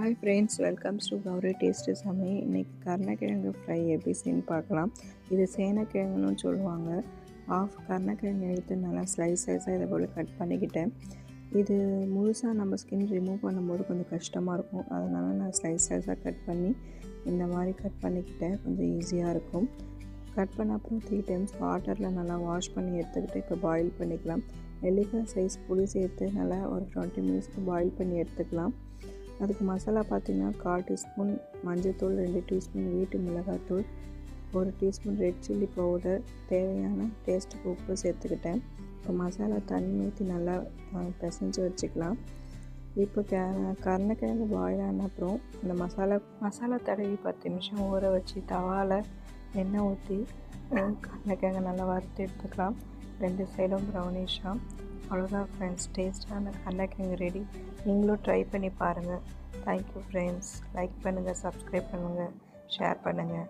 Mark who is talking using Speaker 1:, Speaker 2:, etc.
Speaker 1: Hi friends welcomes to Gowri taste சமை இன்றைக்கி கருணக்கிழங்கு ஃப்ரை எப்படி செய்யு பார்க்கலாம். இது சேனக்கிழங்குன்னு சொல்லுவாங்க. ஆஃப் கருணக்கிழங்கு எடுத்து நல்லா ஸ்லைஸ் ஸ்லைஸாக இதை போல் கட் பண்ணிக்கிட்டேன். இது முழுசாக நம்ம ஸ்கின் ரிமூவ் பண்ணும்போது கொஞ்சம் கஷ்டமாக இருக்கும். அதனால் நான் ஸ்லைஸ் ஸ்லைஸாக கட் பண்ணி இந்த மாதிரி கட் பண்ணிக்கிட்டேன். கொஞ்சம் ஈஸியாக இருக்கும். கட் பண்ண அப்புறம் த்ரீ டைம்ஸ் வாட்டரில் நல்லா வாஷ் பண்ணி எடுத்துக்கிட்டு இப்போ பாயில் பண்ணிக்கலாம். நெல்லிக்காய் சைஸ் புளி சேர்த்து நல்லா ஒரு டுவெண்ட்டி மினிட்ஸ்க்கு பாயில் பண்ணி எடுத்துக்கலாம். அதுக்கு மசாலா பார்த்திங்கன்னா கால் டீஸ்பூன் மஞ்சள்தூள் ரெண்டு டீஸ்பூன் வீட்டு மிளகாத்தூள் ஒரு டீஸ்பூன் ரெட் சில்லி பவுடர் தேவையான டேஸ்ட்டுக்கு உப்பு சேர்த்துக்கிட்டேன். இப்போ மசாலா தண்ணி ஊற்றி நல்லா பிசைஞ்சு வச்சுக்கலாம். இப்போ கே கருணக்கிழங்கு பாயில் ஆன அப்புறம் இந்த மசாலா மசாலா தடவி பத்து நிமிஷம் ஊற வச்சு தவாவில் எண்ணெய் ஊற்றி கருணக்கிழங்கு நல்லா வறுத்து எடுத்துக்கலாம். ரெண்டு சைடும் ப்ரௌனிஷாக அவ்வளோதான் ஃப்ரெண்ட்ஸ் டேஸ்ட்டான கண்ணக்கிழங்கு ரெடி நீங்களும் ட்ரை பண்ணி பாருங்கள் தேங்க்யூ ஃப்ரெண்ட்ஸ் லைக் பண்ணுங்கள் சப்ஸ்கிரைப் பண்ணுங்கள் ஷேர் பண்ணுங்கள்